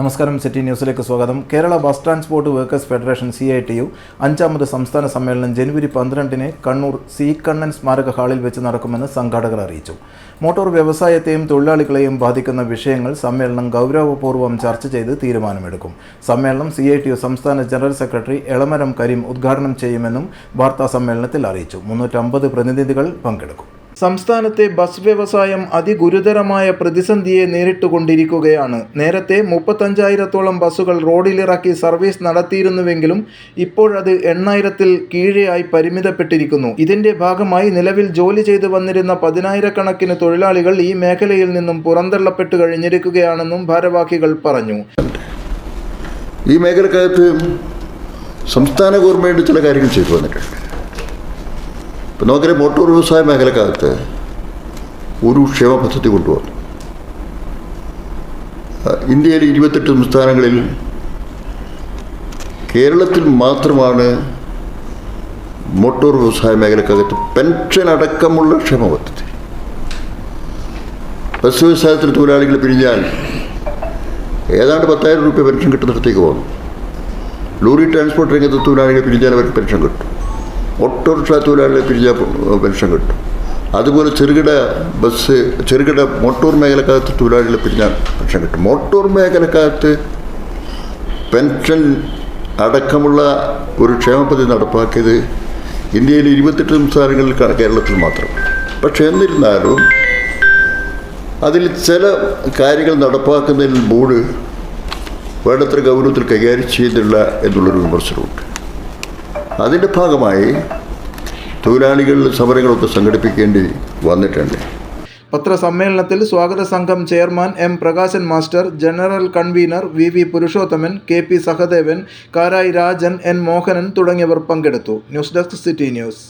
നമസ്കാരം സിറ്റി ന്യൂസിലേക്ക് സ്വാഗതം. Kerala bus transport workers federation C I T U അഞ്ചാമത് സംസ്ഥാന സമ്മേളനം ജനുവരി പന്ത്രണ്ടിന് കണ്ണൂർ സി കണ്ണൻ സ്മാരക ഹാളിൽ വെച്ച് നടക്കുമെന്ന് സംഘാടകർ അറിയിച്ചു. മോട്ടോർ വ്യവസായത്തെയും തൊഴിലാളികളെയും ബാധിക്കുന്ന വിഷയങ്ങൾ സമ്മേളനം ഗൗരവപൂർവം ചർച്ച ചെയ്ത് തീരുമാനമെടുക്കും. സമ്മേളനം സി ഐ ടി യു സംസ്ഥാന ജനറൽ സെക്രട്ടറി എളമരം കരീം ഉദ്ഘാടനം ചെയ്യുമെന്നും വാർത്താ സമ്മേളനത്തിൽ അറിയിച്ചു. മുന്നൂറ്റമ്പത് പ്രതിനിധികൾ പങ്കെടുക്കും. സംസ്ഥാനത്തെ ബസ് വ്യവസായം അതിഗുരുതരമായ പ്രതിസന്ധിയെ നേരിട്ടുകൊണ്ടിരിക്കുകയാണ്. നേരത്തെ മുപ്പത്തഞ്ചായിരത്തോളം ബസ്സുകൾ റോഡിലിറക്കി സർവീസ് നടത്തിയിരുന്നുവെങ്കിലും ഇപ്പോഴത് എണ്ണായിരത്തിൽ കീഴെയായി പരിമിതപ്പെട്ടിരിക്കുന്നു. ഇതിന്റെ ഭാഗമായി നിലവിൽ ജോലി ചെയ്തു വന്നിരുന്ന പതിനായിരക്കണക്കിന് തൊഴിലാളികൾ ഈ മേഖലയിൽ നിന്നും പുറന്തള്ളപ്പെട്ടു കഴിഞ്ഞിരിക്കുകയാണെന്നും ഭാരവാഹികൾ പറഞ്ഞു. ഈ മേഖലക്കകത്ത് സംസ്ഥാന ഗവൺമെന്റ് ചില കാര്യങ്ങൾ ചെയ്തു വന്നിട്ടുണ്ട്. ഇപ്പം നമുക്കറിയാം മോട്ടോർ വ്യവസായ മേഖലക്കകത്ത് ഒരു ക്ഷേമ പദ്ധതി കൊണ്ടുവന്നു. ഇന്ത്യയിലെ ഇരുപത്തെട്ട് സംസ്ഥാനങ്ങളിൽ കേരളത്തിൽ മാത്രമാണ് മോട്ടോർ വ്യവസായ മേഖലക്കകത്ത് പെൻഷൻ അടക്കമുള്ള ക്ഷേമ പദ്ധതി. ബസ് വ്യവസായത്തിൽ തൊഴിലാളികൾ പിരിഞ്ഞാൽ ഏതാണ്ട് പത്തായിരം രൂപ പെൻഷൻ കിട്ടുന്നിടത്തേക്ക് പോകുന്നു. ലോറി ട്രാൻസ്പോർട്ട് രംഗത്ത് തൊഴിലാളികൾ പിരിഞ്ഞാൽ അവർക്ക് പെൻഷൻ കിട്ടും. ഓട്ടോറിക്ഷ തൊഴിലാളികളെ പിരിഞ്ഞാൽ പെൻഷൻ കിട്ടും. അതുപോലെ ചെറുകിട ബസ് ചെറുകിട മോട്ടോർ മേഖലക്കകത്ത് തൊഴിലാളികളെ പിരിഞ്ഞാൽ പെൻഷൻ കിട്ടും. മോട്ടോർ മേഖലക്കകത്ത് പെൻഷൻ അടക്കമുള്ള ഒരു ക്ഷേമ പദ്ധതി നടപ്പാക്കിയത് ഇന്ത്യയിൽ ഇരുപത്തെട്ട് സംസ്ഥാനങ്ങളിൽ കേരളത്തിൽ മാത്രം. പക്ഷെ എന്നിരുന്നാലും അതിൽ ചില കാര്യങ്ങൾ നടപ്പാക്കുന്നതിൽ ബോർഡ് വേണ്ടത്ര ഗൗരവത്തിൽ കൈകാര്യം ചെയ്യുന്നില്ല എന്നുള്ളൊരു വിമർശനമുണ്ട്. അതിന്റെ ഭാഗമായി തൊഴിലാളികൾ സമരങ്ങളൊക്കെ സംഘടിപ്പിക്കേണ്ടി വന്നിട്ടുണ്ട്. പത്രസമ്മേളനത്തിൽ സ്വാഗത സംഘം chairman M Prakashan master general convener V V Purushothaman K P Sahadevan Karayi Rajan N Mohanan തുടങ്ങിയവർ പങ്കെടുത്തു. News desk city news.